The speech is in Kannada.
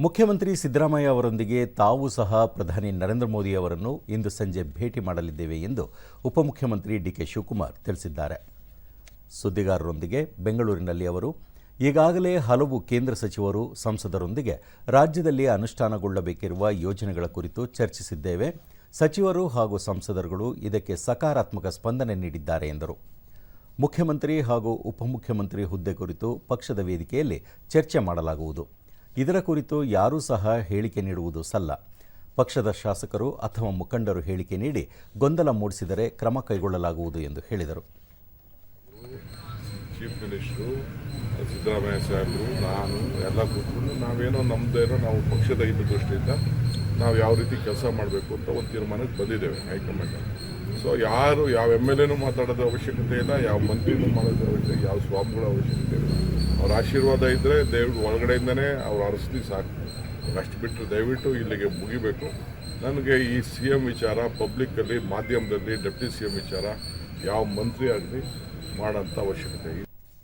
ಮುಖ್ಯಮಂತ್ರಿ ಸಿದ್ದರಾಮಯ್ಯ ಅವರೊಂದಿಗೆ ತಾವು ಸಹ ಪ್ರಧಾನಿ ನರೇಂದ್ರ ಮೋದಿ ಅವರನ್ನು ಇಂದು ಸಂಜೆ ಭೇಟಿ ಮಾಡಲಿದ್ದೇವೆ ಎಂದು ಉಪಮುಖ್ಯಮಂತ್ರಿ ಡಿಕೆ ಶಿವಕುಮಾರ್ ತಿಳಿಸಿದ್ದಾರೆ. ಸುದ್ದಿಗಾರರೊಂದಿಗೆ ಬೆಂಗಳೂರಿನಲ್ಲಿ ಅವರು, ಈಗಾಗಲೇ ಹಲವು ಕೇಂದ್ರ ಸಚಿವರು, ಸಂಸದರೊಂದಿಗೆ ರಾಜ್ಯದಲ್ಲಿ ಅನುಷ್ಠಾನಗೊಳ್ಳಬೇಕಿರುವ ಯೋಜನೆಗಳ ಕುರಿತು ಚರ್ಚಿಸಿದ್ದೇವೆ. ಸಚಿವರು ಹಾಗೂ ಸಂಸದರುಗಳು ಇದಕ್ಕೆ ಸಕಾರಾತ್ಮಕ ಸ್ಪಂದನೆ ನೀಡಿದ್ದಾರೆ ಎಂದರು. ಮುಖ್ಯಮಂತ್ರಿ ಹಾಗೂ ಉಪಮುಖ್ಯಮಂತ್ರಿ ಹುದ್ದೆ ಕುರಿತು ಪಕ್ಷದ ವೇದಿಕೆಯಲ್ಲಿ ಚರ್ಚೆ ಮಾಡಲಾಗುವುದು. ಇದರ ಕುರಿತು ಯಾರೂ ಸಹ ಹೇಳಿಕೆ ನೀಡುವುದು ಸಲ್ಲ. ಪಕ್ಷದ ಶಾಸಕರು ಅಥವಾ ಮುಖಂಡರು ಹೇಳಿಕೆ ನೀಡಿ ಗೊಂದಲ ಮೂಡಿಸಿದರೆ ಕ್ರಮ ಕೈಗೊಳ್ಳಲಾಗುವುದು ಎಂದು ಹೇಳಿದರು. ಚೀಫ್ ಮಿನಿಸ್ಟ್ರು ಸಿದ್ದರಾಮಯ್ಯ ಸಾಹೇಬರು, ನಾನು ಎಲ್ಲ ಕೂತ್ಕೊಂಡು ನಾವೇನೋ ನಮ್ಮದೇನೋ ನಾವು ಪಕ್ಷದ ಹಿತದೃಷ್ಟಿಯಿಂದ ನಾವು ಯಾವ ರೀತಿ ಕೆಲಸ ಮಾಡಬೇಕು ಅಂತ ಒಂದು ತೀರ್ಮಾನಕ್ಕೆ ಬಂದಿದ್ದೇವೆ ಹೈಕಮಾಂಡ್ ಸೊ ಯಾರು ಯಾವ ಎಂ ಎಲ್ ಎನೂ ಮಾತಾಡೋದು ಅವಶ್ಯಕತೆ ಇಲ್ಲ, ಯಾವ ಮಂತ್ರಿನೂ ಮಾಡೋದು ಅವಶ್ಯಕತೆ ಯಾವ ಸ್ವಾಮಿಗಳ ಅವಶ್ಯಕತೆ ಇಲ್ಲ. ಅವ್ರ ಆಶೀರ್ವಾದ ಇದ್ದರೆ ದಯವಿಟ್ಟು ಒಳಗಡೆಯಿಂದನೇ ಅವ್ರು ಅರಸ್ತಿ ಸಾಕು. ಅಷ್ಟು ಬಿಟ್ಟರೆ ದಯವಿಟ್ಟು ಇಲ್ಲಿಗೆ ಮುಗಿಬೇಕು. ನನಗೆ ಈ ಸಿ ಎಂ ವಿಚಾರ ಪಬ್ಲಿಕ್ಕಲ್ಲಿ ಮಾಧ್ಯಮದಲ್ಲಿ ಡೆಪ್ಟಿ ಸಿ ಎಂ ವಿಚಾರ, ಯಾವ ಮಂತ್ರಿ ಆಗಲಿ ಮಾಡೋಂಥ ಅವಶ್ಯಕತೆ ಇಲ್ಲ.